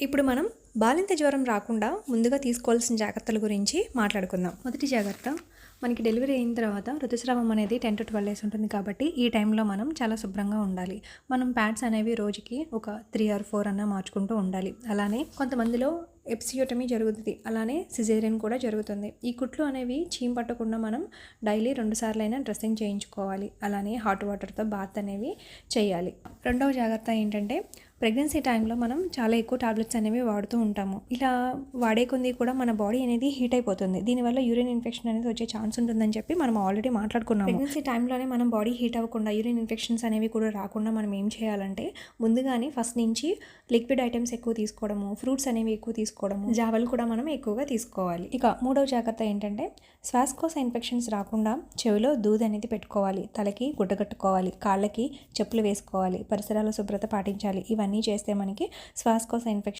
ఇప్పుడు మనం బాలింత జ్వరం రాకుండా ముందుగా తీసుకోవాల్సిన జాగ్రత్తల గురించి మాట్లాడుకుందాం. మొదటి జాగ్రత్త మనకి డెలివరీ అయిన తర్వాత ఋతుస్రావం అనేది టెన్ టు ట్వెల్వ్ డేస్ ఉంటుంది కాబట్టి ఈ టైంలో మనం చాలా శుభ్రంగా ఉండాలి. మనం ప్యాడ్స్ అనేవి రోజుకి ఒక త్రీ ఆర్ ఫోర్ అన్న మార్చుకుంటూ ఉండాలి. అలానే కొంతమందిలో ఎప్సియోటమీ జరుగుతుంది. అలానే సిజేరియన్ కూడా జరుగుతుంది. ఈ కుట్లు అనేవి చీమ్ పట్టకుండా మనం డైలీ రెండుసార్లు అయినా డ్రెస్సింగ్ చేయించుకోవాలి. అలానే హాట్ వాటర్తో బాత్ అనేవి చేయాలి. రెండవ జాగ్రత్త ఏంటంటే ప్రెగ్నెన్సీ టైంలో మనం చాలా ఎక్కువ టాబ్లెట్స్ అనేవి వాడుతూ ఉంటాము. ఇలా వాడే కొంది కూడా మన బాడీ అనేది హీట్ అయిపోతుంది. దీనివల్ల యూరిన్ ఇన్ఫెక్షన్ అనేది వచ్చే ఛాన్స్ ఉంటుందని చెప్పి మనం ఆల్రెడీ మాట్లాడుకున్నాము. ప్రెగ్నెన్సీ టైంలోనే మనం బాడీ హీట్ అవ్వకుండా యూరిన్ ఇన్ఫెక్షన్స్ అనేవి కూడా రాకుండా మనం ఏం చేయాలంటే ముందుగానే ఫస్ట్ నుంచి లిక్విడ్ ఐటమ్స్ ఎక్కువ తీసుకోవడము ఫ్రూట్స్ అనేవి ఎక్కువ తీసుకోవడము జావలు కూడా మనం ఎక్కువగా తీసుకోవాలి. ఇక మూడవ జాగ్రత్త ఏంటంటే శ్వాసకోశ ఇన్ఫెక్షన్స్ రాకుండా చెవిలో దూది అనేది పెట్టుకోవాలి. తలకి గుడ్డ కట్టుకోవాలి. కాళ్ళకి చెప్పులు వేసుకోవాలి. పరిసరాల శుభ్రత పాటించాలి. ఇవన్నీ చేస్తే మనకి శ్వాసకోశ ఇన్ఫెక్షన్